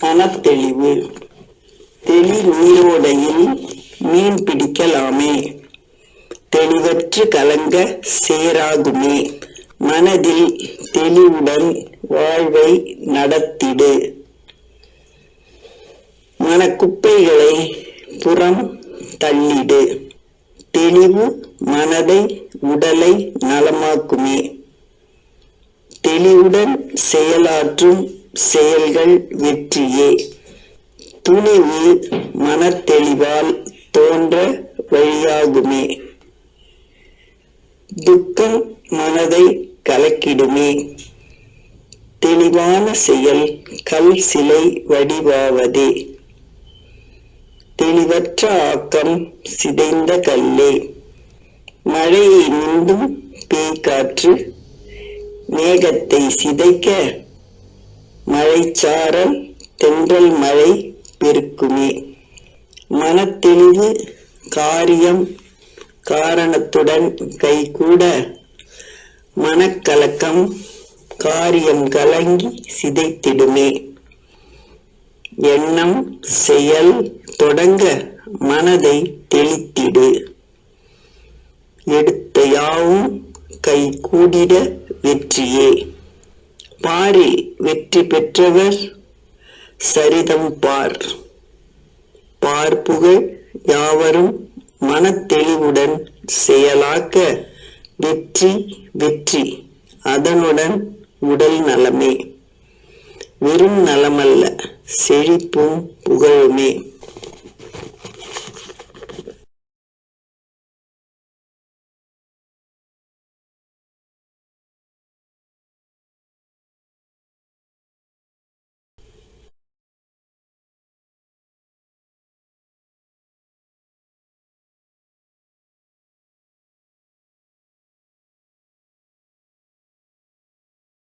மனத்தெளிவு தெளி நீரோடையில் மீன் பிடிக்கலாமே. தெளிவற்று கலங்க சேராகுமே. மனதில் தெளிவுடன் வாழ்வை நடத்திடு. மனக்குப்பைகளை புறம் தள்ளிடு. தெளிவு மனதை உடலை நலமாக்குமே. தெளிவுடன் செயலாற்றும் செயல்கள் வெற்றியே. துணிவு மனத்தெளிவால் தோன்ற வழியாகுமே. துக்கம் மனதை கலக்கிடுமே. தெளிவான செயல் கல் சிலை வடிவாவதே. தெளிவற்ற ஆக்கம் சிதைந்த கல்லே. மழையை மீண்டும் பேய்காற்று மேகத்தை சிதைக்க மழைச்சாரல் தென்றல் மழை பெருக்குமே. மனத்தெளிவு காரியம் காரணத்துடன் கைகூட மனக்கலக்கம் காரியம் கலங்கி சிதைத்திடுமே. எண்ணம் செயல் தொடங்க மனதை தெளித்திடு. எடுத்த யாவும் கை கூடிட வெற்றியே. பாரில் வெற்றி பெற்றவர் சரிதம் பார். பார்ப்புகழ் யாவரும் மனத்தெளிவுடன் செயலாக்க வெற்றி வெற்றி. அதனுடன் உடல் நலமே. வெறும் நலமல்ல செழிப்பும் புகழுமே.